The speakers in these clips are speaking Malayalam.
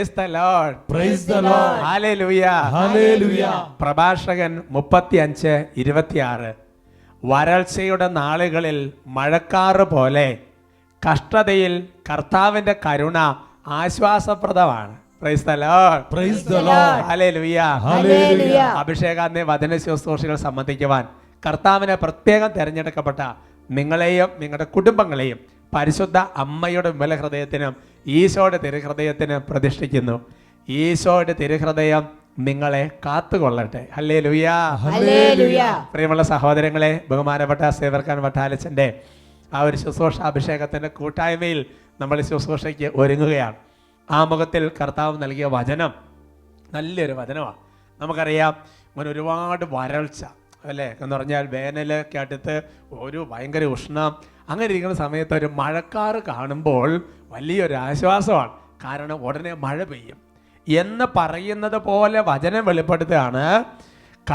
Praise the Lord Praise the Lord. Hallelujah Hallelujah. പ്രഭാഷകൻ മുപ്പത്തിയഞ്ച് ഇരുപത്തിയാറ് വരൾച്ചയുടെ നാളുകളിൽ മഴക്കാറ് പോലെ കഷ്ടതയിൽ കർത്താവിന്റെ കരുണ ആശ്വാസപ്രദമാണ് അഭിഷേകാന്തി the Lord Praise the Lord. Hallelujah Hallelujah. അഭിഷേകാന്തെ വചന ശുശ്രൂഷകൾ സംബന്ധിക്കുവാൻ കർത്താവിനെ പ്രത്യേകം തിരഞ്ഞെടുക്കപ്പെട്ട നിങ്ങളെയും നിങ്ങളുടെ കുടുംബങ്ങളെയും പരിശുദ്ധ അമ്മയുടെ വിമല ഹൃദയത്തിനും ഈശോയുടെ തിരുഹൃദയത്തിന് പ്രതിഷ്ഠിക്കുന്നു. ഈശോയുടെ തിരുഹൃദയം നിങ്ങളെ കാത്തുകൊള്ളട്ടെ. ഹല്ലേ ലുയാ. പ്രിയമുള്ള സഹോദരങ്ങളെ ബഹുമാനപ്പെട്ട സേവർക്കാൻ വട്ടാലച്ചന്റെ ആ ഒരു ശുശ്രൂഷ അഭിഷേകത്തിന്റെ കൂട്ടായ്മയിൽ നമ്മൾ ശുശ്രൂഷയ്ക്ക് ഒരുങ്ങുകയാണ്. ആ മുഖത്തിൽ കർത്താവ് നൽകിയ വചനം നല്ലൊരു വചനമാണ് നമുക്കറിയാം അങ്ങനെ ഒരുപാട് വരൾച്ച അല്ലേ? എന്ന് പറഞ്ഞാൽ വേനലൊക്കെ അടുത്ത് ഒരു ഭയങ്കര ഉഷ്ണം അങ്ങനെ ഇരിക്കുന്ന സമയത്ത് ഒരു മഴക്കാറ് കാണുമ്പോൾ വലിയൊരു ആശ്വാസമാണ്. കാരണം ഉടനെ മഴ പെയ്യും. എന്ന് പറയുന്നത് പോലെ വചനം വെളിപ്പെടുത്തുകയാണ്.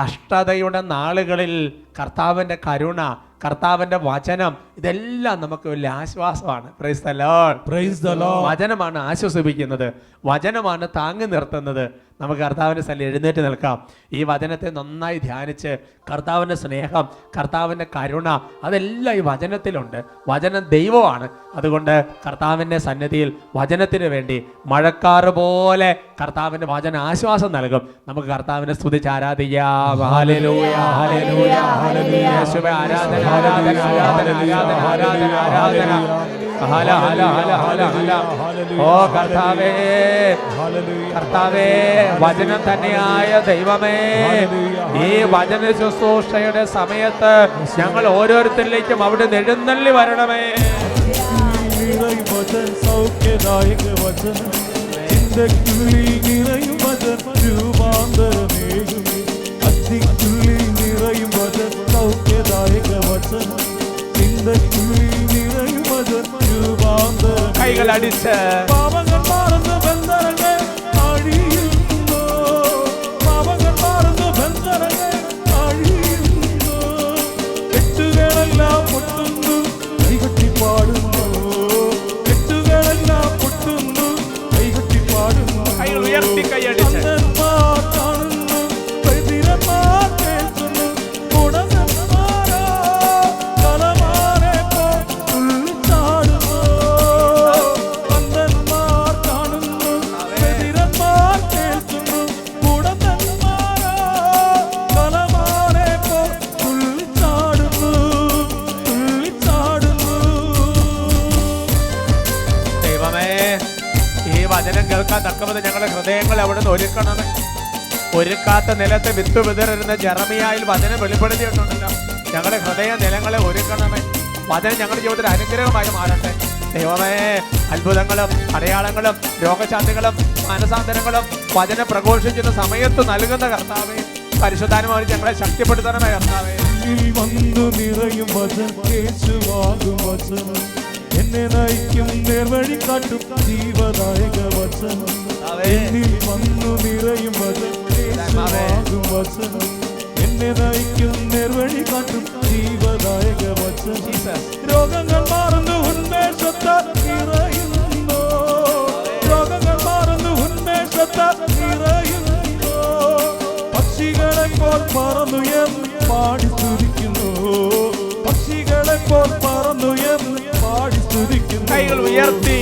കഷ്ടതയുടെ നാളുകളിൽ കർത്താവിന്റെ കരുണ കർത്താവിന്റെ വചനം ഇതെല്ലാം നമുക്ക് വലിയ ആശ്വാസമാണ്. Praise the praise. വചനമാണ് ആശ്വസിപ്പിക്കുന്നത്. വചനമാണ് താങ്ങി നിർത്തുന്നത്. നമുക്ക് കർത്താവിന്റെ സ്ഥലം എഴുന്നേറ്റ് നിൽക്കാം. ഈ വചനത്തെ നന്നായി ധ്യാനിച്ച് കർത്താവിന്റെ സ്നേഹം കർത്താവിന്റെ കരുണ അതെല്ലാം ഈ വചനത്തിലുണ്ട്. വചനം ദൈവമാണ്. അതുകൊണ്ട് കർത്താവിന്റെ സന്നിധിയിൽ വചനത്തിന് വേണ്ടി മഴക്കാറ് പോലെ കർത്താവിന്റെ വചന ആശ്വാസം നൽകും. നമുക്ക് കർത്താവിനെ സ്തുതിച്ച് ആരാധിക്കാം. ആരാധന ആരാധന ആരാധന. ആരാധന ആരാധന ആരാധന. കർത്താവേ വചനം തന്നെയായ ദൈവമേ. ഈ വചന ശുശ്രൂഷയുടെ സമയത്ത് ഞങ്ങൾ ഓരോരുത്തരിലേക്കും അവിടെ നെഴുന്നള്ളി വരണമേ. വചനം ചിന്തയ്ക്കുള്ളിൽ നിറയും വചന സൗഖ്യദായക വചനം. ചിന്തയ്ക്കുള്ളിൽ നിറയും വചൻ രൂപാന്തരം കൈകൾ ഒരുക്കാത്ത നിലത്ത് വിത്ത് വിതറുന്ന ജറമിയായിൽ വചനം വെളിപ്പെടുത്തിയിട്ടുണ്ടല്ലോ. ഞങ്ങളുടെ ഹൃദയ നിലങ്ങളെ ഒരുക്കണമേ. വചനം ഞങ്ങളുടെ ജീവിതത്തിൽ അനുഗ്രഹമായി മാറട്ടെ. ദൈവമേ അത്ഭുതങ്ങളും അടയാളങ്ങളും രോഗശാന്തികളും മാനസാന്തരങ്ങളും വചനം പ്രഘോഷിക്കുന്ന സമയത്ത് നൽകുന്ന കർത്താവേ പരിശുദ്ധാനുമായി ഞങ്ങളെ ശക്തിപ്പെടുത്തണമേ കർത്താവേ. വന്നു നിറയും വചനം. എന്നെ നയിക്കും നേർവഴി കാട്ടും ജീവദായക വചനം. എന്നിൽ വന്നു നിറയും വചനം. വചനം. എന്നെ നയിക്കും നേർവഴി കാട്ടും ജീവദായക വചനം. രോഗങ്ങൾ മാറുന്നു ഉന്മേഷത്ത നിറയുന്നു. രോഗങ്ങൾ മാറുന്നു ഉന്മേഷത്ത നിറയുന്നു. പക്ഷികളെ പോൽ പറന്നുയർന്ന് പാടി സ്തുതിക്കുന്നു. പക്ഷികളെ പോൽ പാടി സ്തുതിക്കുന്നു കൈകൾ ഉയർത്തി.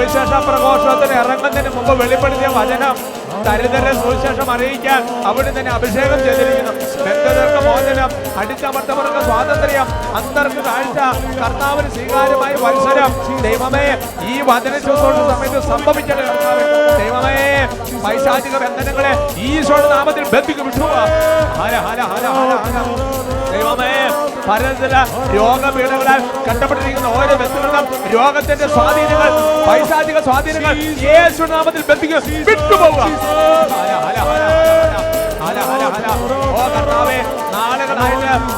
സുവിശേഷ പ്രഘോഷത്തിന് ഇറങ്ങുന്നതിന് മുമ്പ് വെളിപ്പെടുത്തിയ വചനം ദരിദ്ര സുവിശേഷം അറിയിക്കാൻ അവിടെ തന്നെ അഭിഷേകം ചെയ്തിരിക്കുന്നു. ബന്ധുക്കൾക്ക് മോചനം അടിച്ചമർത്തവർക്ക് സ്വാതന്ത്ര്യം അന്തർക്ക് താഴ്ച കർത്താവിന് സ്വീകാര്യമായ മത്സരം ദൈവമേ ഈ വചന ശുശ്രൂഷ സമയത്ത് സംഭവിക്കട്ടെ ദൈവമേ പൈശാചിക ബന്ധനങ്ങളെ ഈശോയുടെ നാമത്തിൽ ബന്ധിക്കും. വിഷു ഹര ഹര ഹര ഹര ദൈവമേ ഭരണത്തിൽ രോഗപീഠങ്ങളാൽ കണ്ടപ്പെട്ടിരിക്കുന്ന ഓരോ വ്യക്തികളും രോഗത്തിന്റെ സ്വാധീനങ്ങൾ പൈശാചിക സ്വാധീനങ്ങൾ യേശുനാമത്തിൽ ബന്ധിക്കുക വിട്ടുപോവുക.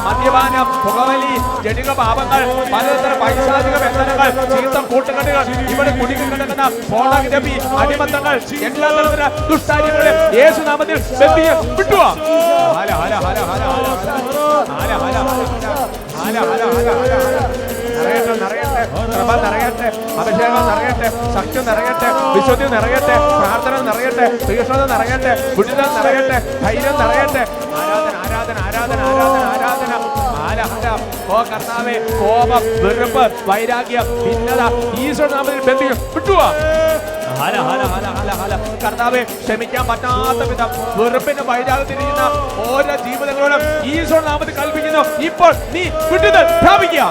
മദ്യപാനം പുകവലി ജനിക പാപങ്ങൾ പലതരം പൈശാചിക ബന്ധനങ്ങൾ ചീത്തം കൂട്ടുകെട്ടുകൾ ഇവിടെ കുടുങ്ങി കിടക്കുന്ന ഫോളോഗ്രഫി അടിമത്തങ്ങൾ എല്ലാ തരത്തിലെ ദുഷ്ടാര്യങ്ങളെ യേശുനാമത്തിൽ ബന്ധിയ വിട്ടുവാ ഹല ഹല ഹല ഹല നിറയട്ടെ നിറയട്ടെ. കൃപ നിറയട്ടെ അഭിഷേകം നിറയട്ടെ ശക്തി നിറയട്ടെ വിശുദ്ധി നിറയട്ടെ പ്രാർത്ഥന നിറയട്ടെ തീക്ഷണത നിറയട്ടെ പുണ്യത നിറയട്ടെ ധൈര്യം നിറയട്ടെ. ആരാധന ആരാധന ആരാധന ആരാധന ആരാധന. ഓ കർത്താവേ കോപം വെറുപ്പ് വൈരാഗ്യം ഭിന്നത ഈശ്വരനാമത്തിൽ ബന്ധിക്കും. വിട്ടുവാ ഹല ക്ഷമിക്കാൻ പറ്റാത്ത വിധം വെറുപ്പിന് വൈരാഗത്തിരിക്കുന്ന ഓരോ ജീവിതങ്ങളോടും ഈശോ നാമത്തിൽ കൽപ്പിക്കുന്നു. ഇപ്പോൾ നീ വിട്ടുതൽ പ്രാപിക്കുക.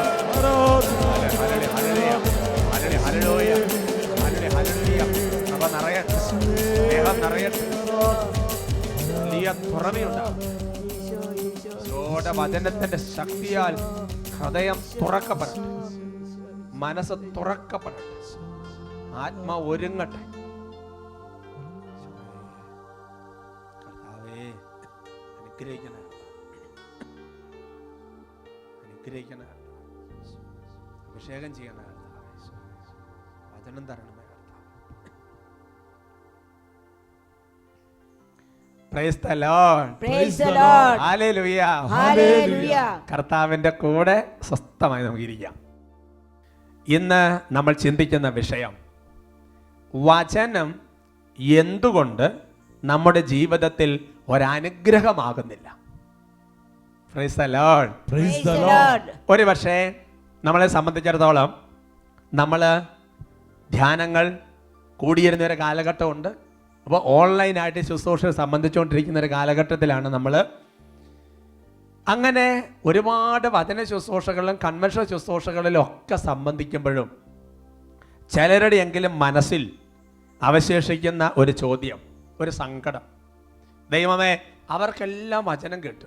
വചനത്തിന്റെ ശക്തിയാൽ ഹൃദയം തുറക്കപ്പെടട്ടെ. മനസ്സ് തുറക്കപ്പെടട്ടെ. ആത്മ ഒരുങ്ങട്ടെ കർത്താവേ അനുഗ്രഹിക്കണേ അനുഗ്രഹിക്കണേ. അഭിഷേകം ചെയ്യണേ കർത്താവേ. വചനം തരണമേ കർത്താവിന്റെ Praise the Lord. Praise the Lord. Hallelujah. Hallelujah. കർത്താവിന്റെ കൂടെ സ്വസ്ഥമായി നമുക്ക് ഇരിക്കാം ഇന്ന് നമ്മൾ ചിന്തിക്കുന്ന വിഷയം വചനം എന്തുകൊണ്ട് നമ്മുടെ ജീവിതത്തിൽ ഒരനുഗ്രഹമാകുന്നില്ല. ഒരു പക്ഷേ നമ്മളെ സംബന്ധിച്ചിടത്തോളം നമ്മൾ ധ്യാനങ്ങൾ കൂടിയിരുന്ന ഒരു കാലഘട്ടമുണ്ട്. അപ്പോൾ ഓൺലൈനായിട്ട് ശുശ്രൂഷ സംബന്ധിച്ചുകൊണ്ടിരിക്കുന്ന ഒരു കാലഘട്ടത്തിലാണ് നമ്മൾ അങ്ങനെ ഒരുപാട് വചന ശുശ്രൂഷകളിലും കൺവെൻഷൻ ശുശ്രൂഷകളിലും ഒക്കെ സംബന്ധിക്കുമ്പോഴും ചിലരുടെയെങ്കിലും മനസ്സിൽ അവശേഷിക്കുന്ന ഒരു ചോദ്യം ഒരു സങ്കടം. ദൈവമേ അവർക്കെല്ലാം വചനം കേട്ടു.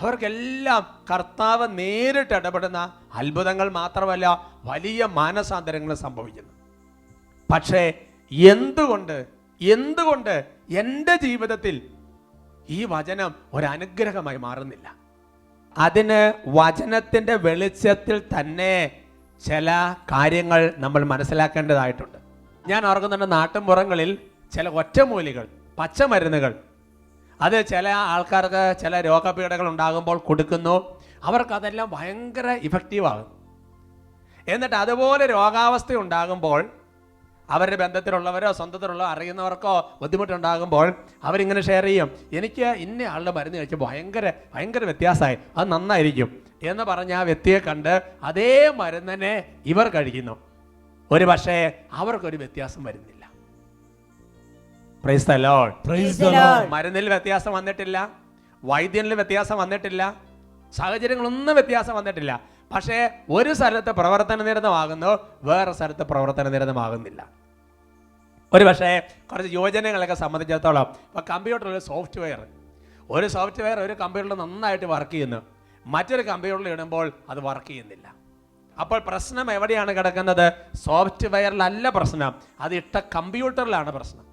അവർക്കെല്ലാം കർത്താവ് നേരിട്ട് ഇടപെടുന്ന അത്ഭുതങ്ങൾ മാത്രമല്ല വലിയ മാനസാന്തരങ്ങൾ സംഭവിക്കുന്നു. പക്ഷേ എന്തുകൊണ്ട് എന്തുകൊണ്ട് എന്റെ ജീവിതത്തിൽ ഈ വചനം ഒരനുഗ്രഹമായി മാറുന്നില്ല? അതിന് വചനത്തിന്റെ വെളിച്ചത്തിൽ തന്നെ ചില കാര്യങ്ങൾ നമ്മൾ മനസ്സിലാക്കേണ്ടതായിട്ടുണ്ട്. ഞാൻ ഓർക്കുന്നുണ്ട് നാട്ടിൻപുറങ്ങളിൽ ചില ഒറ്റമൂലികൾ പച്ചമരുന്നുകൾ. അത് ചില ആൾക്കാർക്ക് ചില രോഗപീഠകൾ ഉണ്ടാകുമ്പോൾ കൊടുക്കുന്നു. അവർക്കതെല്ലാം ഭയങ്കര ഇഫക്റ്റീവാകും എന്നിട്ട് അതുപോലെ രോഗാവസ്ഥ ഉണ്ടാകുമ്പോൾ അവരുടെ ബന്ധത്തിലുള്ളവരോ സ്വന്തത്തിലുള്ളവരോ അറിയുന്നവർക്കോ ബുദ്ധിമുട്ടുണ്ടാകുമ്പോൾ അവരിങ്ങനെ ഷെയർ ചെയ്യും. എനിക്ക് ഇന്ന ആളുടെ മരുന്ന് കഴിച്ച് ഭയങ്കര ഭയങ്കര വ്യത്യാസമായി. അത് നന്നായിരിക്കും എന്ന് പറഞ്ഞ ആ വ്യക്തിയെ കണ്ട് അതേ മരുന്നിനെ ഇവർ കഴിക്കുന്നു. ഒരു പക്ഷേ അവർക്കൊരു വ്യത്യാസം വരുന്നില്ല. മരുന്നിൽ വ്യത്യാസം വന്നിട്ടില്ല വൈദ്യനിൽ വ്യത്യാസം വന്നിട്ടില്ല സാഹചര്യങ്ങളൊന്നും വ്യത്യാസം വന്നിട്ടില്ല. പക്ഷേ ഒരു സ്ഥലത്ത് പ്രവർത്തന നിരതമാകുന്നു വേറെ സ്ഥലത്ത് പ്രവർത്തന നിരതമാകുന്നില്ല. ഒരു പക്ഷേ കുറച്ച് യോജനകളൊക്കെ സംബന്ധിച്ചിടത്തോളം ഇപ്പോൾ കമ്പ്യൂട്ടറിൽ സോഫ്റ്റ്വെയർ. ഒരു സോഫ്റ്റ്വെയർ ഒരു കമ്പ്യൂട്ടറിൽ നന്നായിട്ട് വർക്ക് ചെയ്യുന്നു. മറ്റൊരു കമ്പ്യൂട്ടറിൽ ഇടുമ്പോൾ അത് വർക്ക് ചെയ്യുന്നില്ല. അപ്പോൾ പ്രശ്നം എവിടെയാണ് കിടക്കുന്നത്? സോഫ്റ്റ്വെയറിലല്ല പ്രശ്നം. അത് ഇട്ട കമ്പ്യൂട്ടറിലാണ് പ്രശ്നം.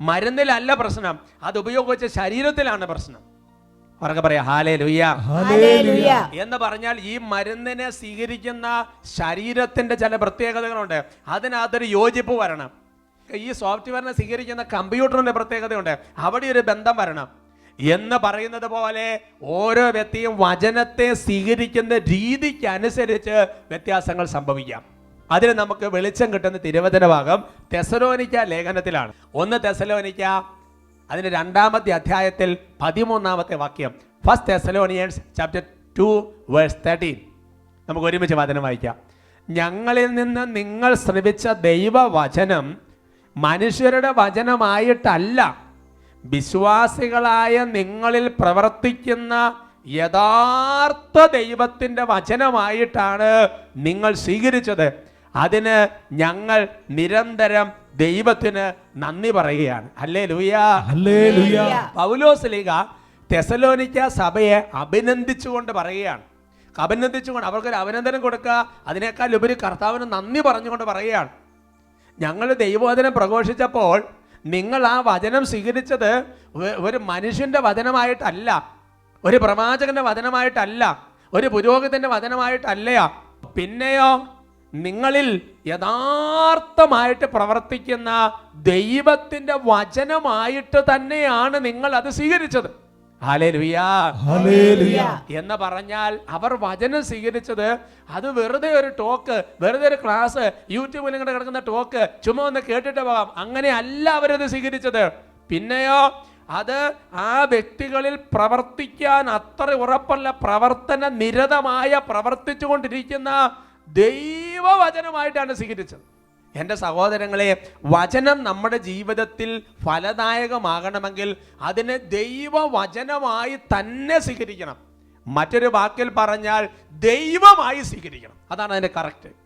മരുന്നിലല്ല പ്രശ്നം. അത് ഉപയോഗിച്ച ശരീരത്തിലാണ് പ്രശ്നം. അവർക്ക് പറയാം ഹാലേ ലുയ്യ. എന്ന് പറഞ്ഞാൽ ഈ മരുന്നിനെ സ്വീകരിക്കുന്ന ശരീരത്തിന്റെ ചില പ്രത്യേകതകളുണ്ട്. അതിനകത്തൊരു യോജിപ്പ് വരണം. ഈ സോഫ്റ്റ്വെയറിനെ സ്വീകരിക്കുന്ന കമ്പ്യൂട്ടറിന്റെ പ്രത്യേകതയുണ്ട്. അവിടെ ഒരു ബന്ധം വരണം. എന്ന് പറയുന്നത് പോലെ ഓരോ വ്യക്തിയും വചനത്തെ സ്വീകരിക്കുന്ന രീതിക്ക് അനുസരിച്ച് വ്യത്യാസങ്ങൾ സംഭവിക്കാം. അതിന് നമുക്ക് വെളിച്ചം കിട്ടുന്ന തിരുവചന ഭാഗം തെസലോനിക്ക ലേഖനത്തിലാണ്. ഒന്ന് തെസലോനിക്ക അതിന് രണ്ടാമത്തെ അധ്യായത്തിൽ പതിമൂന്നാമത്തെ വാക്യം. First Thessalonians chapter two verse thirteen നമുക്ക് ഒരുമിച്ച് വചനം വായിക്കാം. ഞങ്ങളിൽ നിന്ന് നിങ്ങൾ ശ്രമിച്ച ദൈവവചനം മനുഷ്യരുടെ വചനമായിട്ടല്ല വിശ്വാസികളായ നിങ്ങളിൽ പ്രവർത്തിക്കുന്ന യഥാർത്ഥ ദൈവത്തിന്റെ വചനമായിട്ടാണ് നിങ്ങൾ സ്വീകരിച്ചത്. അതിന് ഞങ്ങൾ നിരന്തരം ദൈവത്തിന് നന്ദി പറയുകയാണ്. അല്ലേ ലുയാ പൗലോസ് ലീഗ തെസലോനിക്ക സഭയെ അഭിനന്ദിച്ചുകൊണ്ട് പറയുകയാണ്. അഭിനന്ദിച്ചുകൊണ്ട് അവർക്കൊരു അഭിനന്ദനം കൊടുക്കുക. അതിനേക്കാൾ ഉപരി കർത്താവിന് നന്ദി പറഞ്ഞുകൊണ്ട് പറയുകയാണ്. ഞങ്ങൾ ദൈവവചനം പ്രഘോഷിച്ചപ്പോൾ നിങ്ങൾ ആ വചനം സ്വീകരിച്ചത് ഒരു മനുഷ്യന്റെ വചനമായിട്ടല്ല. ഒരു പ്രവാചകന്റെ വചനമായിട്ടല്ല. ഒരു പുരോഹിതന്റെ വചനമായിട്ടല്ലയാ. പിന്നെയോ നിങ്ങളിൽ യഥാർത്ഥമായിട്ട് പ്രവർത്തിക്കുന്ന ദൈവത്തിന്റെ വചനമായിട്ട് തന്നെയാണ് നിങ്ങൾ അത് സ്വീകരിച്ചത്. എന്ന് പറഞ്ഞാൽ അവർ വചനം സ്വീകരിച്ചത് അത് വെറുതെ ഒരു ടോക്ക് വെറുതെ ഒരു ക്ലാസ് യൂട്യൂബിൽ ഇങ്ങനെ കിടക്കുന്ന ടോക്ക് ചുമ്മാ ഒന്ന് കേട്ടിട്ട് പോകാം. അങ്ങനെ അല്ല അവരത് സ്വീകരിച്ചത്. പിന്നെയോ അത് ആ വ്യക്തികളിൽ പ്രവർത്തിക്കാൻ അത്ര ഉറപ്പുള്ള പ്രവർത്തന നിരതമായ പ്രവർത്തിച്ചുകൊണ്ടിരിക്കുന്ന ദൈവവചനമായിട്ടാണ് സ്വീകരിച്ചത്. എന്റെ സഹോദരങ്ങളെ വചനം നമ്മുടെ ജീവിതത്തിൽ ഫലദായകമാകണമെങ്കിൽ അതിനെ ദൈവവചനമായി തന്നെ സ്വീകരിക്കണം. മറ്റൊരു വാക്കിൽ പറഞ്ഞാൽ ദൈവമായി സ്വീകരിക്കണം. അതാണ് അതിന്റെ കറക്റ്റ്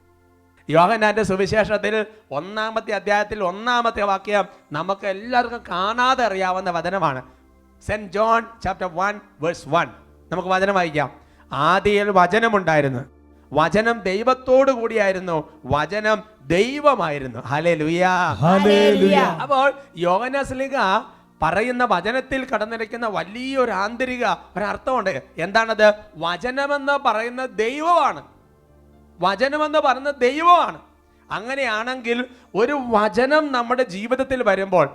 യോഹനാന്റെ സുവിശേഷത്തിൽ ഒന്നാമത്തെ അധ്യായത്തിൽ ഒന്നാമത്തെ വാക്യം നമുക്ക് എല്ലാവർക്കും കാണാതെ അറിയാവുന്ന വചനമാണ്. Saint John chapter one verse one. നമുക്ക് വചനം വായിക്കാം. ആദ്യയിൽ വചനമുണ്ടായിരുന്നു. വചനം ദൈവത്തോടു കൂടിയായിരുന്നു വചനം ദൈവമായിരുന്നു. ഹലേ ലുയാ. അപ്പോൾ യോഗനസ്ലിക പറയുന്ന വചനത്തിൽ കടന്നിരിക്കുന്ന വലിയൊരു ആന്തരിക ഒരർത്ഥമുണ്ട്. എന്താണത്? വചനമെന്ന് പറയുന്ന ദൈവമാണ്. വചനമെന്ന് പറയുന്ന ദൈവമാണ്. അങ്ങനെയാണെങ്കിൽ ഒരു വചനം നമ്മുടെ ജീവിതത്തിൽ വരുമ്പോൾ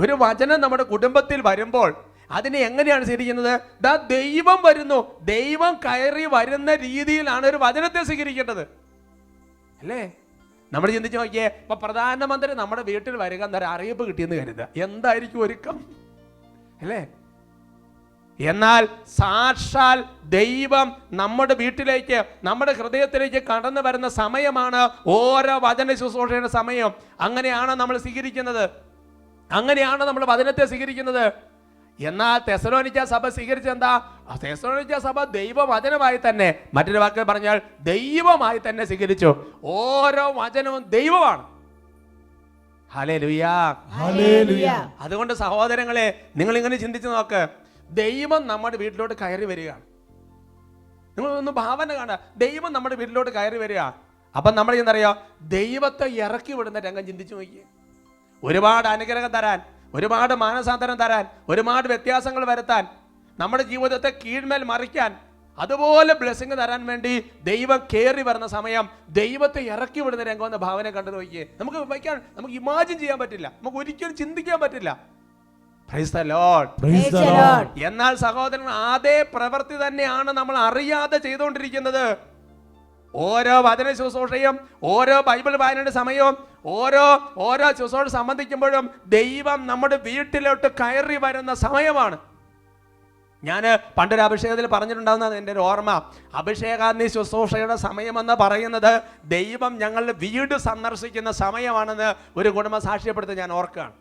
ഒരു വചനം നമ്മുടെ കുടുംബത്തിൽ വരുമ്പോൾ അതിനെ എങ്ങനെയാണ് സ്വീകരിക്കുന്നത് ദാ ദൈവം വരുന്നു. ദൈവം കയറി വരുന്ന രീതിയിലാണ് ഒരു വചനത്തെ സ്വീകരിക്കേണ്ടത്. അല്ലേ? നമ്മൾ ചിന്തിച്ച് നോക്കിയേ ഇപ്പൊ പ്രധാനമന്ത്രി നമ്മുടെ വീട്ടിൽ വരിക എന്നൊരു അറിയിപ്പ് കിട്ടിയെന്ന് കരുതുക. എന്തായിരിക്കും ഒരുക്കം? അല്ലേ? എന്നാൽ സാക്ഷാൽ ദൈവം നമ്മുടെ വീട്ടിലേക്ക് നമ്മുടെ ഹൃദയത്തിലേക്ക് കടന്നു വരുന്ന സമയമാണ് ഓരോ വചന ശുശ്രൂഷയുടെ സമയം. അങ്ങനെയാണ് നമ്മൾ സ്വീകരിക്കുന്നത്? അങ്ങനെയാണ് നമ്മൾ വചനത്തെ സ്വീകരിക്കുന്നത്? എന്നാൽ തെസലോനിക്ക സഭ സ്വീകരിച്ചെന്താ? ആ തെസലോനിക്ക സഭ ദൈവവചനമായി തന്നെ മറ്റൊരു വാക്കിൽ പറഞ്ഞാൽ ദൈവമായി തന്നെ സ്വീകരിച്ചു. ഓരോ വചനവും ദൈവമാണ്. അതുകൊണ്ട് സഹോദരങ്ങളെ നിങ്ങൾ ഇങ്ങനെ ചിന്തിച്ചു നോക്ക്. ദൈവം നമ്മുടെ വീട്ടിലോട്ട് കയറി വരികയാണ്. നിങ്ങൾ ഒന്ന് ഭാവന കാണുക. ദൈവം നമ്മുടെ വീട്ടിലോട്ട് കയറി വരിക. അപ്പം നമ്മൾ എന്തറിയോ ദൈവത്തെ ഇറക്കി വിടുന്ന രംഗം ചിന്തിച്ചു നോക്കിയേ. ഒരുപാട് അനുഗ്രഹം തരാൻ. ഒരുപാട് മാനസാന്തരം തരാൻ ഒരുപാട് വ്യത്യാസങ്ങൾ വരുത്താൻ നമ്മുടെ ജീവിതത്തെ കീഴ്മേൽ മറിക്കാൻ അതുപോലെ ബ്ലെസ്സിങ് തരാൻ വേണ്ടി ദൈവം കയറി വരുന്ന സമയം ദൈവത്തെ ഇറക്കി വിടുന്ന രംഗം എന്ന ഭാവന കണ്ടു നോക്കിയേ. നമുക്ക് വയ്ക്കാൻ നമുക്ക് ഇമാജിൻ ചെയ്യാൻ പറ്റില്ല. നമുക്ക് ഒരിക്കലും ചിന്തിക്കാൻ പറ്റില്ല. എന്നാൽ സഹോദരൻ അതേ പ്രവൃത്തി തന്നെയാണ് നമ്മൾ അറിയാതെ ചെയ്തുകൊണ്ടിരിക്കുന്നത്. ഓരോ വചന ശുശ്രൂഷയും ഓരോ ബൈബിൾ വായനയുടെ സമയവും ഓരോ ഓരോ ശുശ്രൂഷ സംബന്ധിക്കുമ്പോഴും ദൈവം നമ്മുടെ വീട്ടിലോട്ട് കയറി വരുന്ന സമയമാണ്. ഞാൻ പണ്ടൊരു അഭിഷേകത്തിൽ പറഞ്ഞിട്ടുണ്ടാകുന്നത് എന്റെ ഒരു ഓർമ്മ. അഭിഷേകാഗ്നി ശുശ്രൂഷയുടെ സമയമെന്ന് പറയുന്നത് ദൈവം ഞങ്ങളുടെ വീട് സന്ദർശിക്കുന്ന സമയമാണെന്ന് ഒരു കുടുംബ സാക്ഷ്യപ്പെടുത്തി ഞാൻ ഓർക്കുകയാണ്.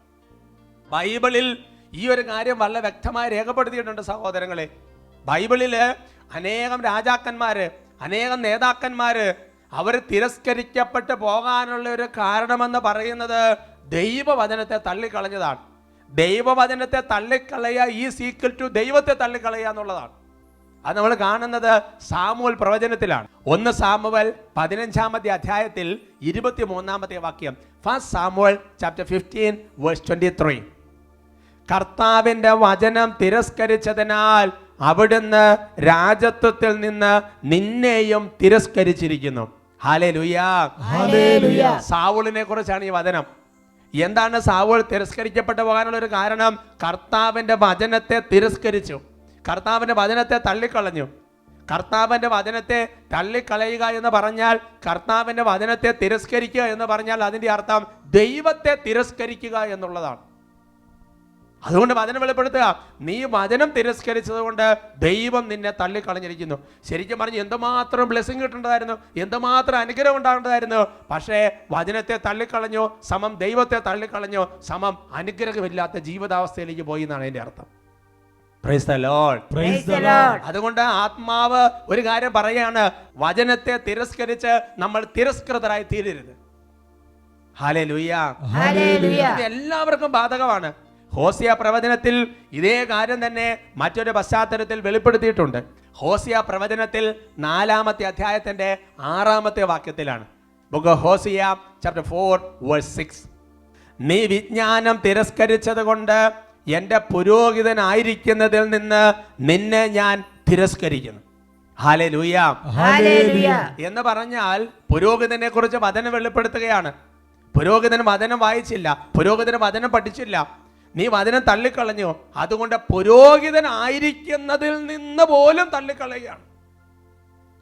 ബൈബിളിൽ ഈ ഒരു കാര്യം വളരെ വ്യക്തമായി രേഖപ്പെടുത്തിയിട്ടുണ്ട് സഹോദരങ്ങളെ. ബൈബിളിൽ അനേകം രാജാക്കന്മാര് അനേകം നേതാക്കന്മാര് അവർ തിരസ്കരിക്കപ്പെട്ട് പോകാനുള്ള ഒരു കാരണമെന്ന് പറയുന്നത് ദൈവവചനത്തെ തള്ളിക്കളഞ്ഞതാണ്. ദൈവവചനത്തെ തള്ളിക്കളയുക ഈ സീക്വൽ ടു ദൈവത്തെ തള്ളിക്കളയുക എന്നുള്ളതാണ്. അത് നമ്മൾ കാണുന്നത് സാമുവൽ പ്രവചനത്തിലാണ്. ഒന്ന് സാമുവൽ പതിനഞ്ചാമത്തെ അധ്യായത്തിൽ ഇരുപത്തി മൂന്നാമത്തെ വാക്യം. First Samuel chapter fifteen verse twenty three കർത്താവിന്റെ വചനം തിരസ്കരിച്ചതിനാൽ അവിടുന്ന് രാജത്വത്തിൽ നിന്ന് നിന്നെയും തിരസ്കരിച്ചിരിക്കുന്നു. ഹാലേ. സാവുളിനെ കുറിച്ചാണ് ഈ വചനം. എന്താണ് സാവുൾ തിരസ്കരിക്കപ്പെട്ടു പോകാനുള്ള ഒരു കാരണം? കർത്താവിന്റെ വചനത്തെ തിരസ്കരിച്ചു. കർത്താവിന്റെ വചനത്തെ തള്ളിക്കളഞ്ഞു. കർത്താവിന്റെ വചനത്തെ തള്ളിക്കളയുക എന്ന് പറഞ്ഞാൽ കർത്താവിന്റെ വചനത്തെ തിരസ്കരിക്കുക എന്ന് പറഞ്ഞാൽ അതിന്റെ അർത്ഥം ദൈവത്തെ തിരസ്കരിക്കുക എന്നുള്ളതാണ്. അതുകൊണ്ട് വചനം വെളിപ്പെടുത്തുക. നീ വചനം തിരസ്കരിച്ചത് കൊണ്ട് ദൈവം നിന്നെ തള്ളിക്കളഞ്ഞിരിക്കുന്നു. ശരിക്കും പറഞ്ഞു എന്തുമാത്രം ബ്ലെസ്സിങ് കിട്ടേണ്ടതായിരുന്നു? എന്തുമാത്രം അനുഗ്രഹം ഉണ്ടാകേണ്ടതായിരുന്നു? പക്ഷേ വചനത്തെ തള്ളിക്കളഞ്ഞു സമം ദൈവത്തെ തള്ളിക്കളഞ്ഞു സമം അനുഗ്രഹമില്ലാത്ത ജീവിതാവസ്ഥയിലേക്ക് പോയി എന്നാണ് അതിന്റെ അർത്ഥം. Praise the Lord. Praise the the Lord. Lord. അതുകൊണ്ട് ആത്മാവ് ഒരു കാര്യം പറയാണ് വചനത്തെ തിരസ്കരിച്ച് നമ്മൾ തിരസ്കൃതരായി തീരരുത്. ഹാലേ ലുയ്യ ഇത് എല്ലാവർക്കും ബാധകമാണ്. ഹോസിയ പ്രവചനത്തിൽ ഇതേ കാര്യം തന്നെ മറ്റൊരു പശ്ചാത്തലത്തിൽ വെളിപ്പെടുത്തിയിട്ടുണ്ട്. ഹോസിയ പ്രവചനത്തിൽ നാലാമത്തെ അധ്യായത്തിന്റെ ആറാമത്തെ വാക്യത്തിലാണ്. Book Hosea chapter four verse six നീ വിജ്ഞാനം തിരസ്കരിച്ചത് കൊണ്ട് എന്റെ പുരോഹിതനായിരിക്കുന്നതിൽ നിന്ന് നിന്നെ ഞാൻ തിരസ്കരിക്കുന്നു. ഹാലേ ഹല്ലേലൂയ. എന്ന് പറഞ്ഞാൽ പുരോഹിതനെ കുറിച്ച് വചനം വെളിപ്പെടുത്തുകയാണ്. പുരോഹിതൻ വചനം വായിച്ചില്ല. പുരോഹിതൻ വചനം പഠിച്ചില്ല. നീ വചനം തള്ളിക്കളഞ്ഞോ. അതുകൊണ്ട് പുരോഹിതനായിരിക്കുന്നതിൽ നിന്ന് പോലും തള്ളിക്കളയുകയാണ്.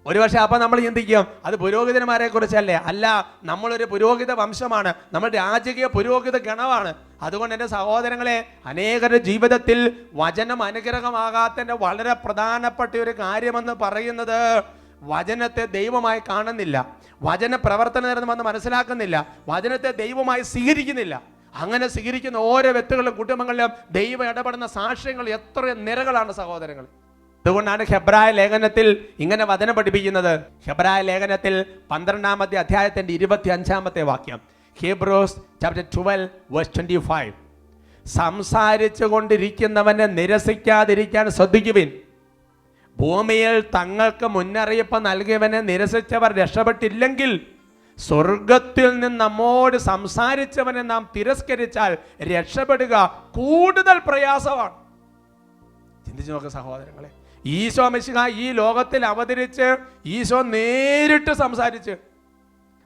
ഒരുപക്ഷെ അപ്പൊ നമ്മൾ ചിന്തിക്കും അത് പുരോഹിതന്മാരെ കുറിച്ചല്ലേ? അല്ല നമ്മളൊരു പുരോഹിത വംശമാണ്. നമ്മൾ രാജകീയ പുരോഹിത ഗണമാണ്. അതുകൊണ്ട് എന്റെ സഹോദരങ്ങളെ അനേകരുടെ ജീവിതത്തിൽ വചനം അനുഗ്രഹമാകാത്തതിന്റെ വളരെ പ്രധാനപ്പെട്ട ഒരു കാര്യമെന്ന് പറയുന്നത് വചനത്തെ ദൈവമായി കാണുന്നില്ല. വചന പ്രവർത്തന നിരന്തരമെന്ന് മനസ്സിലാക്കുന്നില്ല. വചനത്തെ ദൈവമായി സ്വീകരിക്കുന്നില്ല. അങ്ങനെ സ്വീകരിക്കുന്ന ഓരോ വ്യക്തികളും കുടുംബങ്ങളിലും ദൈവം ഇടപെടുന്ന സാക്ഷ്യങ്ങൾ എത്ര നിരകളാണ് സഹോദരങ്ങൾ. അതുകൊണ്ടാണ് ഹെബ്രായ ലേഖനത്തിൽ ഇങ്ങനെ വചനം പഠിപ്പിക്കുന്നത്. ഹെബ്രായ ലേഖനത്തിൽ പന്ത്രണ്ടാമത്തെ അധ്യായത്തിന്റെ ഇരുപത്തി അഞ്ചാമത്തെ വാക്യം. Hebrews chapter twelve verse twenty five സംസാരിച്ചു കൊണ്ടിരിക്കുന്നവനെ നിരസിക്കാതിരിക്കാൻ ശ്രദ്ധിക്കുവിൻ. ഭൂമിയിൽ തങ്ങൾക്ക് മുന്നറിയിപ്പ് നൽകിയവനെ നിരസിച്ചവർ രക്ഷപ്പെട്ടില്ലെങ്കിൽ സ്വർഗത്തിൽ നിന്ന് നമ്മോട് സംസാരിച്ചവനെ നാം തിരസ്കരിച്ചാൽ രക്ഷപ്പെടുക കൂടുതൽ പ്രയാസമാണ്. ചിന്തിച്ചു നോക്കുക സഹോദരങ്ങളെ ഈശോ മിശിഹ ഈ ലോകത്തിൽ അവതരിച്ച് ഈശോ നേരിട്ട് സംസാരിച്ച്.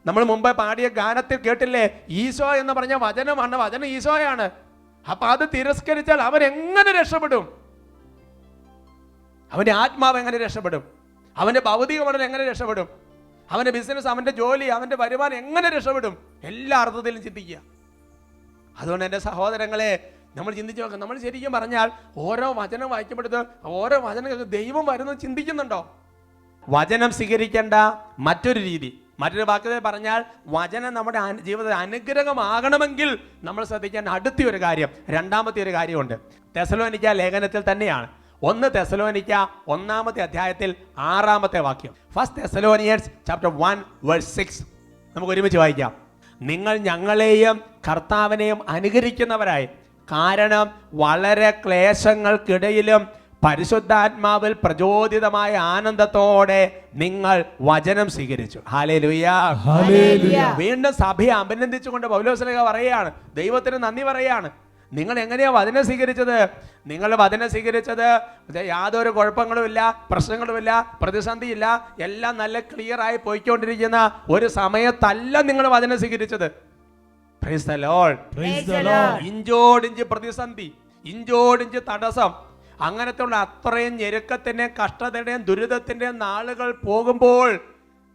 നമ്മൾ മുമ്പ് പാടിയ ഗാനത്തിൽ കേട്ടില്ലേ ഈശോ എന്ന് പറഞ്ഞ വചനമാണ് വചനം ഈശോയാണ്. അപ്പൊ അത് തിരസ്കരിച്ചാൽ അവൻ എങ്ങനെ രക്ഷപ്പെടും? അവന്റെ ആത്മാവ് എങ്ങനെ രക്ഷപ്പെടും? അവന്റെ ഭൗതിക പഠനം എങ്ങനെ രക്ഷപ്പെടും? അവന്റെ ബിസിനസ് അവന്റെ ജോലി അവന്റെ വരുമാനം എങ്ങനെ രക്ഷപ്പെടും? എല്ലാ അർത്ഥത്തിലും ചിന്തിക്കുക. അതുകൊണ്ട് എന്റെ സഹോദരങ്ങളെ നമ്മൾ ചിന്തിച്ച് നോക്കാം. നമ്മൾ ശരിക്കും പറഞ്ഞാൽ ഓരോ വചനം വായിക്കപ്പെടുത്ത് ഓരോ വചനം ദൈവം വരുന്നത് ചിന്തിക്കുന്നുണ്ടോ? വചനം സ്വീകരിക്കേണ്ട മറ്റൊരു രീതി. മറ്റൊരു വാക്യത്തിൽ പറഞ്ഞാൽ വചനം നമ്മുടെ ജീവിതത്തിൽ അനുഗ്രഹമാകണമെങ്കിൽ നമ്മൾ ശ്രദ്ധിക്കേണ്ട അടുത്ത ഒരു കാര്യം രണ്ടാമത്തെ ഒരു കാര്യമുണ്ട്. തെസലോനിക്ക ലേഖനത്തിൽ തന്നെയാണ് ഒന്ന് തെസലോനിക്ക ഒന്നാമത്തെ അധ്യായത്തിൽ ആറാമത്തെ വാക്യം. First Thessalonians chapter one verse six നമുക്ക് ഒരുമിച്ച് വായിക്കാം. നിങ്ങൾ ഞങ്ങളെയും കർത്താവിനെയും അനുകരിക്കുന്നവരായി. കാരണം വളരെ ക്ലേശങ്ങൾക്കിടയിലും പരിശുദ്ധാത്മാവിൽ പ്രചോദിതമായ ആനന്ദത്തോടെ നിങ്ങൾ വചനം സ്വീകരിച്ചു. വീണ്ടും സഭയെ അഭിനന്ദിച്ചുകൊണ്ട് പൗലോസ്ലേഖ പറയുകയാണ്. ദൈവത്തിന് നന്ദി പറയുകയാണ്. നിങ്ങൾ എങ്ങനെയാ വചനം സ്വീകരിച്ചത്? നിങ്ങൾ വചനം സ്വീകരിച്ചത് യാതൊരു കുഴപ്പങ്ങളുമില്ല പ്രശ്നങ്ങളുമില്ല പ്രതിസന്ധിയില്ല എല്ലാം നല്ല ക്ലിയർ ആയി പോയിക്കൊണ്ടിരിക്കുന്ന ഒരു സമയത്തല്ല നിങ്ങൾ വചനം സ്വീകരിച്ചത്. ഇഞ്ചോടിഞ്ച് പ്രതിസന്ധി ഇഞ്ചോടിഞ്ച് തടസ്സം അങ്ങനത്തെ ഉള്ള അത്രയും ഞെരുക്കത്തിന്റെയും കഷ്ടതയുടെയും ദുരിതത്തിന്റെയും നാളുകൾ പോകുമ്പോൾ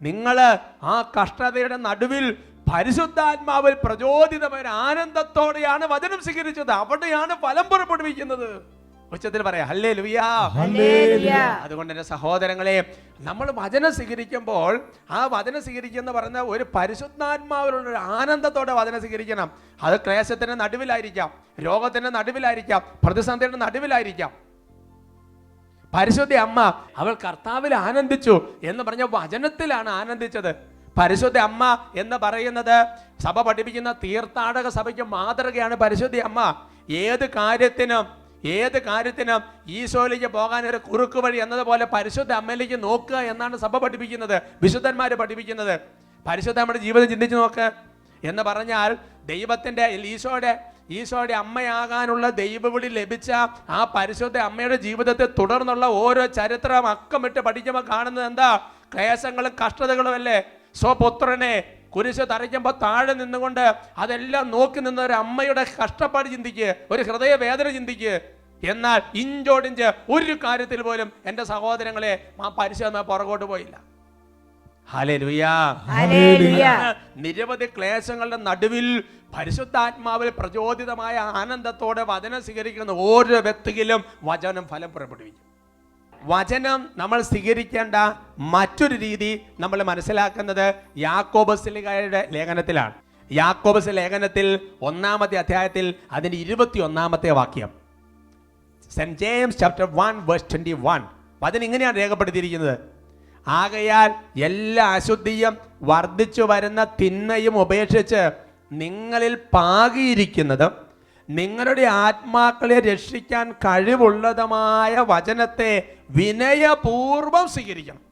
നിങ്ങൾ ആ കഷ്ടതയുടെ നടുവിൽ പരിശുദ്ധാത്മാവിൽ പ്രചോദിതമായ ആനന്ദത്തോടെയാണ് വചനം സ്വീകരിച്ചത്. അവിടെയാണ് ഫലം പുറപ്പെടുവിക്കുന്നത്. ഉച്ചത്തിൽ പറയാം ഹല്ലേ ലുയാ അതുകൊണ്ട് എന്റെ സഹോദരങ്ങളെ നമ്മൾ വചനം സ്വീകരിക്കുമ്പോൾ ആ വചനം സ്വീകരിക്കുന്ന പറഞ്ഞ ഒരു പരിശുദ്ധാത്മാവിലുള്ള ഒരു ആനന്ദത്തോടെ വചനം സ്വീകരിക്കണം. അത് ക്ലേശത്തിന്റെ നടുവിലായിരിക്കാം രോഗത്തിന്റെ നടുവിലായിരിക്കാം പ്രതിസന്ധിയുടെ നടുവിലായിരിക്കാം. പരിശുദ്ധ അമ്മ അവൾ കർത്താവിൽ ആനന്ദിച്ചു എന്ന് പറഞ്ഞ വചനത്തിലാണ് ആനന്ദിച്ചത്. പരിശുദ്ധ അമ്മ എന്ന് പറയുന്നത് സഭ പഠിപ്പിക്കുന്ന തീർത്ഥാടക സഭയ്ക്ക് മാതൃകയാണ് പരിശുദ്ധ അമ്മ. ഏത് കാര്യത്തിനും ഏത് കാര്യത്തിനും ഈശോയിലേക്ക് പോകാൻ ഒരു കുറുക്ക് വഴി എന്നതുപോലെ പരിശുദ്ധ അമ്മയിലേക്ക് നോക്കുക എന്നാണ് സഭ പഠിപ്പിക്കുന്നത് വിശുദ്ധന്മാർ പഠിപ്പിക്കുന്നത്. പരിശുദ്ധ അമ്മയുടെ ജീവിതം ചിന്തിച്ചു നോക്ക്. എന്ന് പറഞ്ഞാൽ ദൈവത്തിന്റെ ഈശോയുടെ ഈശോയുടെ അമ്മയാകാനുള്ള ദൈവവിളി ലഭിച്ച ആ പരിശുദ്ധ അമ്മയുടെ ജീവിതത്തെ തുടർന്നുള്ള ഓരോ ചരിത്രം അക്കമിട്ട് പഠിക്കുമ്പോൾ കാണുന്നത് എന്താ? ക്ലേശങ്ങളും കഷ്ടതകളും അല്ലേ സ്വപുത്രനെ കുരിശ് തറയ്ക്കുമ്പോൾ താഴെ നിന്നുകൊണ്ട് അതെല്ലാം നോക്കി നിന്ന ഒരു അമ്മയുടെ കഷ്ടപ്പാട് ചിന്തിക്ക് ഒരു ഹൃദയവേദന ചിന്തിക്ക്. എന്നാൽ ഇഞ്ചോടിഞ്ച് ഒരു കാര്യത്തിൽ പോലും എന്റെ സഹോദരങ്ങളെ ആ പരിശോധന പുറകോട്ട് പോയില്ല. നിരവധി ക്ലേശങ്ങളുടെ നടുവിൽ പരിശുദ്ധാത്മാവിൽ പ്രചോദിതമായ ആനന്ദത്തോടെ വചനം സ്വീകരിക്കുന്ന ഓരോ വ്യക്തിയിലും വചനം ഫലം പുറപ്പെടുവിക്കും. വചനം നമ്മൾ സ്വീകരിക്കേണ്ട മറ്റൊരു രീതി നമ്മൾ മനസ്സിലാക്കുന്നത് യാക്കോബസിലുകാരുടെ ലേഖനത്തിലാണ്. യാക്കോബസ് ലേഖനത്തിൽ ഒന്നാമത്തെ അധ്യായത്തിൽ അതിന്റെ ഇരുപത്തി ഒന്നാമത്തെ വാക്യം. Saint James chapter one verse twenty one. അതിന് ഇങ്ങനെയാണ് രേഖപ്പെടുത്തിയിരിക്കുന്നത്. ആകയാൽ എല്ലാ അശുദ്ധിയും വർദ്ധിച്ചു വരുന്ന തിന്മയും ഉപേക്ഷിച്ച് നിങ്ങളിൽ പാകിയിരിക്കുന്നതും നിങ്ങളുടെ ആത്മാക്കളെ രക്ഷിക്കാൻ കഴിവുള്ളതുമായ വചനത്തെ വിനയപൂർവം സ്വീകരിക്കണം.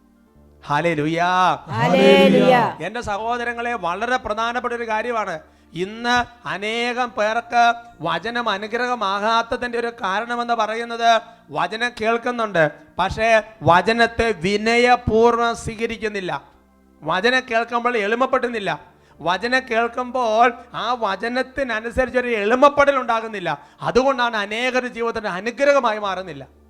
എന്റെ സഹോദരങ്ങളെ വളരെ പ്രധാനപ്പെട്ട ഒരു കാര്യമാണ്. ഇന്ന് അനേകം പേർക്ക് വചനം അനുഗ്രഹമാകാത്തതിന്റെ ഒരു കാരണമെന്ന് പറയുന്നത് വചനം കേൾക്കുന്നുണ്ട്. പക്ഷേ വചനത്തെ വിനയപൂർവം സ്വീകരിക്കുന്നില്ല. വചനം കേൾക്കുമ്പോൾ എളിമപ്പെടുന്നില്ല വചനം കേൾക്കുമ്പോൾ ആ വചനത്തിനനുസരിച്ച് ഒരു എളിമപ്പെടൽ ഉണ്ടാകുന്നില്ല അതുകൊണ്ടാണ് അനേകരുടെ ജീവിതത്തിന് അനുഗ്രഹമായി മാറുന്നില്ല.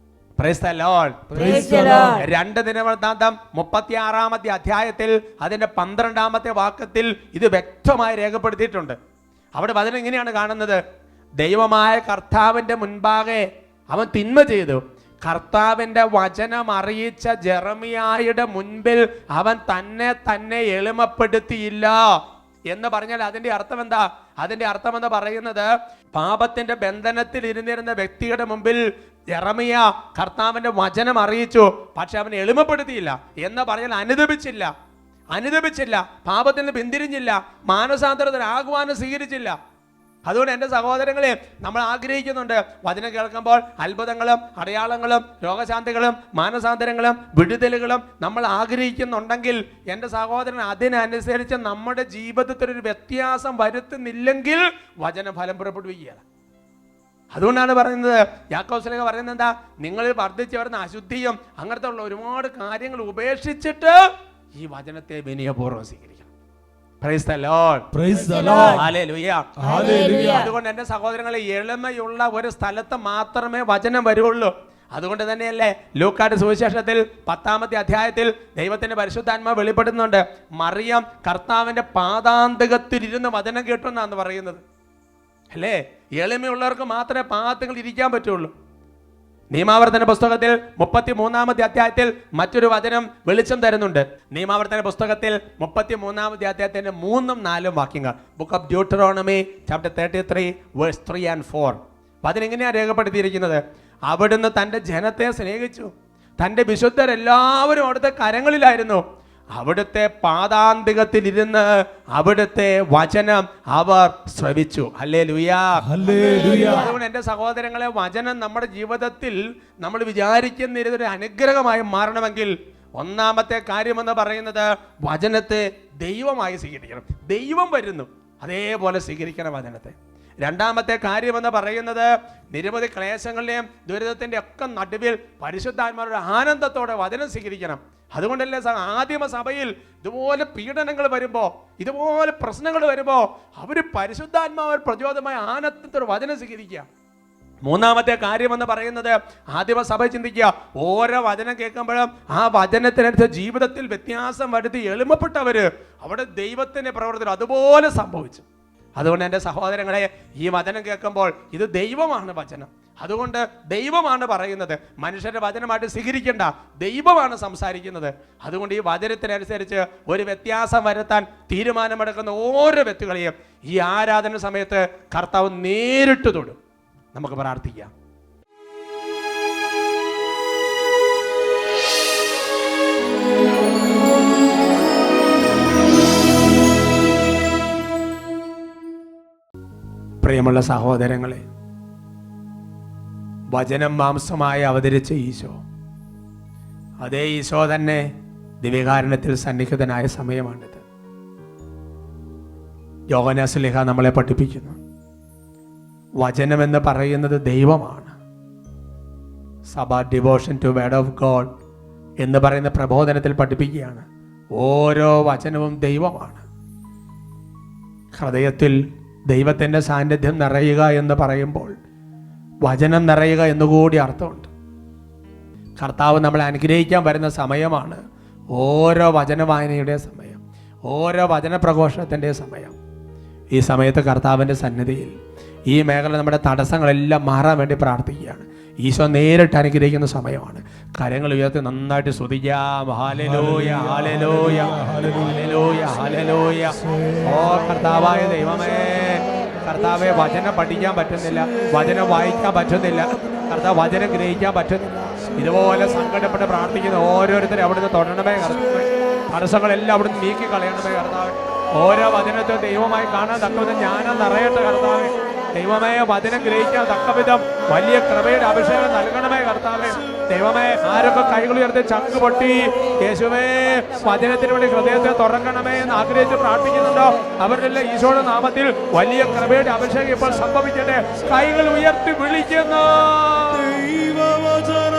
രണ്ട് ദിനവൃത്താന്തം മുപ്പത്തി ആറാമത്തെ അധ്യായത്തിൽ അതിന്റെ പന്ത്രണ്ടാമത്തെ വാക്കത്തിൽ ഇത് വ്യക്തമായി രേഖപ്പെടുത്തിയിട്ടുണ്ട്. അവിടെ വചനം ഇങ്ങനെയാണ് കാണുന്നത്. ദൈവമായ കർത്താവിന്റെ മുൻപാകെ അവൻ തിന്മ ചെയ്തു. കർത്താവിന്റെ വചനം അറിയിച്ച ജെറമിയായുടെ മുൻപിൽ അവൻ തന്നെ തന്നെ എളിമപ്പെടുത്തിയില്ല എന്ന് പറഞ്ഞാൽ അതിന്റെ അർത്ഥം എന്താ? അതിന്റെ അർത്ഥം എന്ന് പറയുന്നത് പാപത്തിന്റെ ബന്ധനത്തിൽ ഇരുന്നിരുന്ന വ്യക്തിയുടെ മുമ്പിൽ ഇറമിയ കർത്താവിന്റെ വചനം അറിയിച്ചു. പക്ഷെ അവനെ എളിമപ്പെടുത്തിയില്ല. എന്ന് പറഞ്ഞാൽ അനുദപിച്ചില്ല. അനുദപിച്ചില്ല. പാപത്തിൽ നിന്ന് പിന്തിരിഞ്ഞില്ല. മാനസാന്തരത്തിനാഹ്വാനം സ്വീകരിച്ചില്ല. അതുകൊണ്ട് എന്റെ സഹോദരങ്ങളെ നമ്മൾ ആഗ്രഹിക്കുന്നുണ്ട്. വചനം കേൾക്കുമ്പോൾ അത്ഭുതങ്ങളും അടയാളങ്ങളും രോഗശാന്തികളും മാനസാന്തരങ്ങളും വിടുതലുകളും നമ്മൾ ആഗ്രഹിക്കുന്നുണ്ടെങ്കിൽ എന്റെ സഹോദരൻ അതിനനുസരിച്ച് നമ്മുടെ ജീവിതത്തിൽ ഒരു വ്യത്യാസം വരുത്തുന്നില്ലെങ്കിൽ വചന ഫലം പുറപ്പെടുവിക്കുകയാണ്. അതുകൊണ്ടാണ് പറയുന്നത് യാക്കോസിലേക്ക് പറയുന്നത് എന്താ നിങ്ങൾ വർദ്ധിച്ചു വരുന്ന അശുദ്ധിയും അങ്ങനത്തെ ഉള്ള ഒരുപാട് കാര്യങ്ങൾ ഉപേക്ഷിച്ചിട്ട് ഈ വചനത്തെ വിനയപൂർവം സ്വീകരിക്കണം Praise the Lord. Praise the Lord. Hallelujah. Hallelujah. അതുകൊണ്ട് എന്റെ സഹോദരങ്ങളെ എളിമയുള്ള ഒരു സ്ഥലത്ത് മാത്രമേ വചനം വരുള്ളൂ അതുകൊണ്ട് തന്നെയല്ലേ ലൂക്കാട് സുവിശേഷത്തിൽ പത്താമത്തെ അധ്യായത്തിൽ ദൈവത്തിന്റെ പരിശുദ്ധാത്മ വെളിപ്പെടുന്നുണ്ട് മറിയം കർത്താവിന്റെ പാതാന്തകത്തിലിരുന്ന് വചനം കേട്ടു എന്നാണ് പറയുന്നത് അല്ലേ? എളിമയുള്ളവർക്ക് മാത്രമേ പാദത്തിൽ ഇരിക്കാൻ പറ്റുള്ളൂ. നിയമാവർത്തന പുസ്തകത്തിൽ മുപ്പത്തി മൂന്നാമത്തെ അധ്യായത്തിൽ മറ്റൊരു വചനം വെളിച്ചം തരുന്നുണ്ട്. നിയമാവർത്തന പുസ്തകത്തിൽ മുപ്പത്തി മൂന്നാമത്തെ അധ്യായത്തിന്റെ മൂന്നും നാലും വാക്യങ്ങൾ. Book of Deuteronomy chapter thirty three verse three and four അതിനെങ്ങനെയാണ് രേഖപ്പെടുത്തിയിരിക്കുന്നത്? അവിടുന്ന് തന്റെ ജനത്തെ സ്നേഹിച്ചു. തന്റെ വിശുദ്ധരെല്ലാവരും അവിടുത്തെ കരങ്ങളിലായിരുന്നു. അവിടുത്തെ പാതാന്തികത്തിലിരുന്ന് അവിടുത്തെ വചനം അവർ ശ്രവിച്ചു. അല്ലേ ലുയാ. അതുകൊണ്ട് എന്റെ സഹോദരങ്ങളെ വചനം നമ്മുടെ ജീവിതത്തിൽ നമ്മൾ വിചാരിക്കുന്ന ഒരു അനുഗ്രഹമായി മാറണമെങ്കിൽ ഒന്നാമത്തെ കാര്യമെന്ന് പറയുന്നത് വചനത്തെ ദൈവമായി സ്വീകരിക്കണം. ദൈവം വരുന്നു. അതേപോലെ സ്വീകരിക്കണം വചനത്തെ. രണ്ടാമത്തെ കാര്യമെന്ന് പറയുന്നത് നിരവധി ക്ലേശങ്ങളുടെയും ദുരിതത്തിന്റെ ഒക്കെ നടുവിൽ പരിശുദ്ധാത്മാരുടെ ആനന്ദത്തോടെ വചനം സ്വീകരിക്കണം. അതുകൊണ്ടല്ലേ ആദിമ സഭയിൽ ഇതുപോലെ പീഡനങ്ങൾ വരുമ്പോൾ ഇതുപോലെ പ്രശ്നങ്ങൾ വരുമ്പോൾ അവർ പരിശുദ്ധാത്മാവ് പ്രചോദമായ ആനന്ദത്തോടെ വചനം സ്വീകരിക്കുക. മൂന്നാമത്തെ കാര്യമെന്ന് പറയുന്നത് ആദിമ സഭ ചിന്തിക്കുക. ഓരോ വചനം കേൾക്കുമ്പോഴും ആ വചനത്തിനനുസരിച്ച് ജീവിതത്തിൽ വ്യത്യാസം വരുത്തി എളിമപ്പെട്ടവർ അവിടെ ദൈവത്തിന്റെ പ്രവർത്തനം അതുപോലെ സംഭവിച്ചു. അതുകൊണ്ട് എന്റെ സഹോദരങ്ങളെ ഈ വചനം കേൾക്കുമ്പോൾ ഇത് ദൈവമാണ് വചനം. അതുകൊണ്ട് ദൈവമാണ് പറയുന്നത്. മനുഷ്യരുടെ വചനമായിട്ട് സ്വീകരിക്കേണ്ട. ദൈവമാണ് സംസാരിക്കുന്നത്. അതുകൊണ്ട് ഈ വചനത്തിനനുസരിച്ച് ഒരു വ്യത്യാസം വരുത്താൻ തീരുമാനമെടുക്കുന്ന ഓരോ വ്യക്തികളെയും ഈ ആരാധന സമയത്ത് കർത്താവ് നേരിട്ട് തൊടും. നമുക്ക് പ്രാർത്ഥിക്കാം. പ്രിയമുള്ള സഹോദരങ്ങളെ വചനം മാംസമായി അവതരിച്ച ഈശോ അതേ ഈശോ തന്നെ ദിവ്യകാരണത്തിൽ സന്നിഹിതനായ സമയമാണിത്. യോഗനാസ്ലിഹ നമ്മളെ പഠിപ്പിക്കുന്നു. വചനമെന്ന് പറയുന്നത് ദൈവമാണ്. സഭ devotion to word of God എന്ന് പറയുന്ന പ്രബോധനത്തിൽ പഠിപ്പിക്കുകയാണ്. ഓരോ വചനവും ദൈവമാണ്. ഹൃദയത്തിൽ ദൈവത്തിന്റെ സാന്നിധ്യം നിറയുക എന്ന് പറയുമ്പോൾ വചനം നിറയുക എന്നുകൂടി അർത്ഥമുണ്ട്. കർത്താവ് നമ്മളെ അനുഗ്രഹിക്കാൻ വരുന്ന സമയമാണ് ഓരോ വചന വായനയുടെ സമയം ഓരോ വചന പ്രഘോഷണത്തിന്റെ സമയം. ഈ സമയത്ത് കർത്താവിന്റെ സന്നിധിയിൽ ഈ മേഖല നമ്മുടെ തടസ്സങ്ങളെല്ലാം മാറാൻ വേണ്ടി പ്രാർത്ഥിക്കുകയാണ്. ഈശോ നേരിട്ട് അനുഗ്രഹിക്കുന്ന സമയമാണ്. കരങ്ങൾ ഉയർത്തി നന്നായിട്ട് സ്തുതിക്കാം. ഓ ദൈവമേ. കർത്താവെ വചനം പഠിക്കാൻ പറ്റുന്നില്ല. വചനം വായിക്കാൻ പറ്റുന്നില്ല. കർത്താവ് വചനം ഗ്രഹിക്കാൻ പറ്റുന്നില്ല. ഇതുപോലെ സങ്കടപ്പെട്ട് പ്രാർത്ഥിക്കുന്ന ഓരോരുത്തരും അവിടുന്ന് തൊടണമേ കർത്താവേ. തടസ്സങ്ങളെല്ലാം അവിടുന്ന് നീക്കി കളയണമേ കർത്താവ്. ഓരോ വചനത്തെ ദൈവമായി കാണാൻ തക്കവിധം ജ്ഞാനം നിറയട്ടെ കർത്താവേ. ദൈവമേ വചനം ഗ്രഹിക്കാൻ തക്കവിധം വലിയ കൃപയുടെ അഭിഷേകം നൽകണമേ കർത്താവേ. ദൈവമേ ആരൊക്കെ കൈകൾ ഉയർത്തി ചങ്ക് പൊട്ടി യേശുവേ വചനത്തിന് വേണ്ടി ഹൃദയത്തെ തുറക്കണമേ എന്ന് ആഗ്രഹിച്ച് പ്രാർത്ഥിക്കുന്നുണ്ടോ? അവരുടെ ഈശോയുടെ നാമത്തിൽ വലിയ കൃപയുടെ അഭിഷേകം ഇപ്പോൾ സംഭവിക്കട്ടെ. കൈകൾ ഉയർത്തി വിളിക്കുന്നു. ദൈവവചനമേ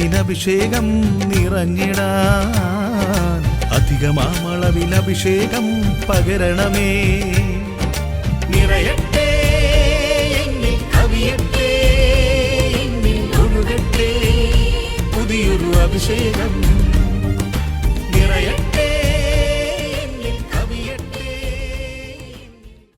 അതിനഭിഷേകം നിറഞ്ഞിടാൻ. അധികമാമളവിലഭിഷേകം പകരണമേ. നിറയട്ടെ കവിയട്ടെ പുതിയൊരു അഭിഷേകം